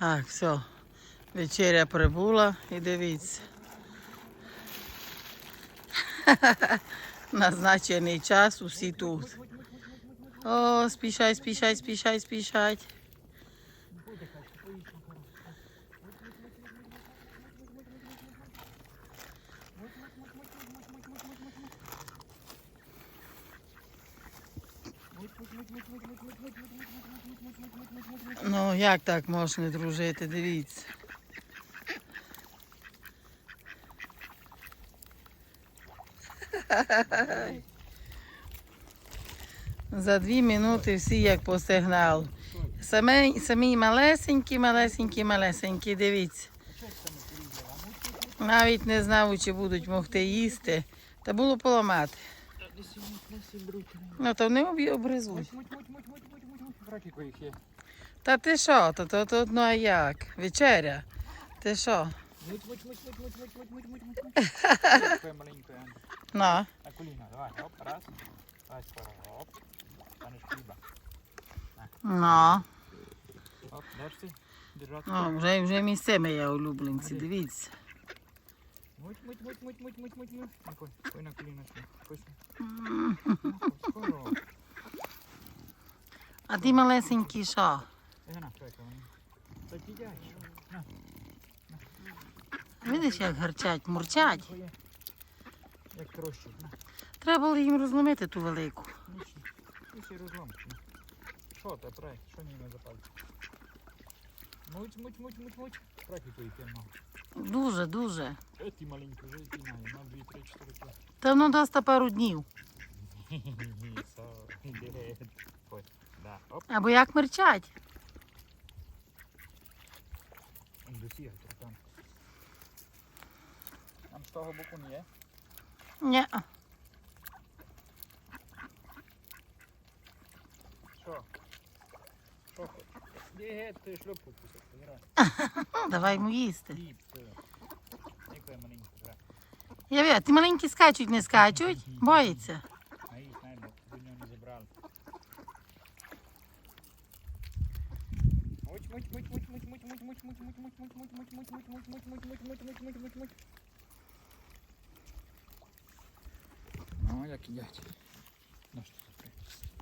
Так, все. Вечеря прибула і дивіться. Назначений час, усі тут. О, спішай, спішай, спішай, спішай. Ну, як так можна дружити, дивіться. За дві минути всі як по сигналу. Самі, самі малесенькі, малесенькі, малесенькі, дивіться. Навіть не знав, чи будуть могти їсти. Та було поламати. Ну, то вони обі- обризуть. Братіко їх є. Та ти що, то, то, то ну а як? Вечеря. Ти що? Муть, муть, муть, муть, муть, муть, муть, муть, муть, муть, муть. Такое маленькое. На коліна, давай, оп, раз. Давай скоро, оп. Станеш хліба. Ну. Оп, ти? Держати. Ну, вже, вже місце моє улюбленці, дивіться. Муть, муть, муть, муть, муть, муть, муть, муть. На, кой, на коліна. Скоро. А ти малесенький що? На. Та їдять. На, Видиш, як гарчать, мурчать. Як трощить, на. Треба було їм розломити ту велику. Нічі. Нічі розлом. Що ти, прай? Що німе запали? Муть, муть, муть, муть, муть. Практику їх я. Дуже, дуже. Е, ти маленько, вже ти має. На 2, 3, 4, 5. Та воно дасть пару днів. Або як мерчать. Індусія, то там. Там з того боку не є. Ні. Що? Що хоч? Є, ти шлюпку кусок, забирай. Ну, давай йому їсти. Хліб, ти. Яке маленьке, забирай. Я вірю, ті маленькі скачуть, не скачуть. Боїться. Наїсть, най, бо ви нього не забрали. Муть, муть, муть, муть, муть, муть, муть, Муть, муть, муть, муть, муть, муть, муть, муть, муть, муть, муть, муть, муть, муть, муть, муть, муть. Ну, як їдять. Ну, що?